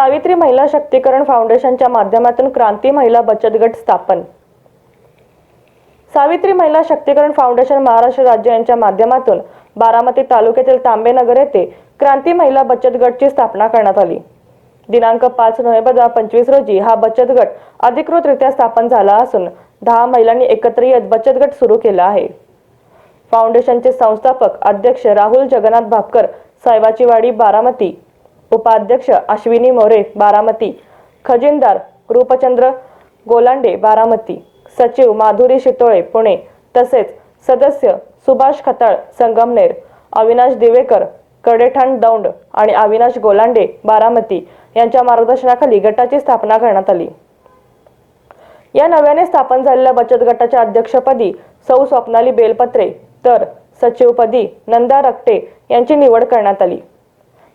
सावित्री महिला शक्तीकरण फाउंडेशनच्या माध्यमातून क्रांती महिला बचत गट स्थापन. सावित्री महिला शक्तीकरण फाउंडेशन महाराष्ट्र राज्य यांच्या माध्यमातून बारामती तालुक्यातील तांबेनगर येथे क्रांती महिला बचत गटची स्थापना करण्यात आली. दिनांक पाच नोव्हेंबर दोन पंचवीस रोजी हा बचत गट अधिकृतरित्या स्थापन झाला असून दहा महिलांनी एकत्र येत बचत गट सुरू केला आहे. फाउंडेशनचे संस्थापक अध्यक्ष राहुल जगन्नाथ भापकर साहेबाची वाडी बारामती उपाध्यक्ष अश्विनी मोरे बारामती खजिनदार रूपचंद्र गोलांडे बारामती सचिव माधुरी शितोळे पुणे तसेच सदस्य सुभाष खताळ संगमनेर अविनाश दिवेकर कडेठाण दौंड आणि अविनाश गोलांडे बारामती यांच्या मार्गदर्शनाखाली गटाची स्थापना करण्यात आली. या नव्याने स्थापन झालेल्या बचत गटाच्या अध्यक्षपदी सौ स्वप्नाली बेलपत्रे तर सचिवपदी नंदा रक्टे यांची निवड करण्यात आली.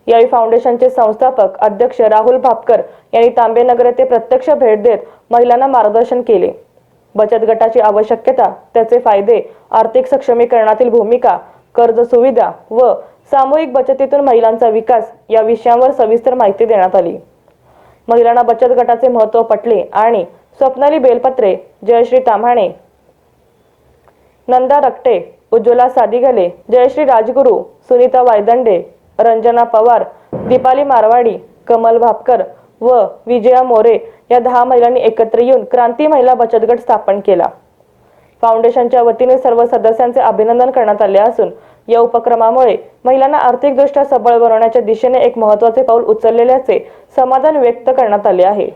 यावेळी फाउंडेशनचे संस्थापक अध्यक्ष राहुल भापकर यांनी तांबेनगर येथे प्रत्यक्ष भेट देत महिलांना मार्गदर्शन केले. बचत गटाची आवश्यकता त्याचे फायदे आर्थिक सक्षमीकरणातील भूमिका कर्ज सुविधा व सामूहिक बचतीतून महिलांचा विकास या विषयांवर सविस्तर माहिती देण्यात आली. महिलांना बचत गटाचे महत्त्व पटले आणि स्वप्नाली बेलपत्रे जयश्री ताम्हाणे नंदा रक्टे उज्ज्वला सादिगले जयश्री राजगुरू सुनीता वायदंडे रंजना पवार दीपाली मारवाडी कमल भापकर व विजया मोरे या दहा महिलांनी एकत्र येऊन क्रांती महिला बचत गट स्थापन केला. फाउंडेशनच्या वतीने सर्व सदस्यांचे अभिनंदन करण्यात आले असून या उपक्रमामुळे महिलांना आर्थिकदृष्ट्या सबळ बनवण्याच्या दिशेने एक महत्त्वाचे पाऊल उचललेल्याचे समाधान व्यक्त करण्यात आले आहे.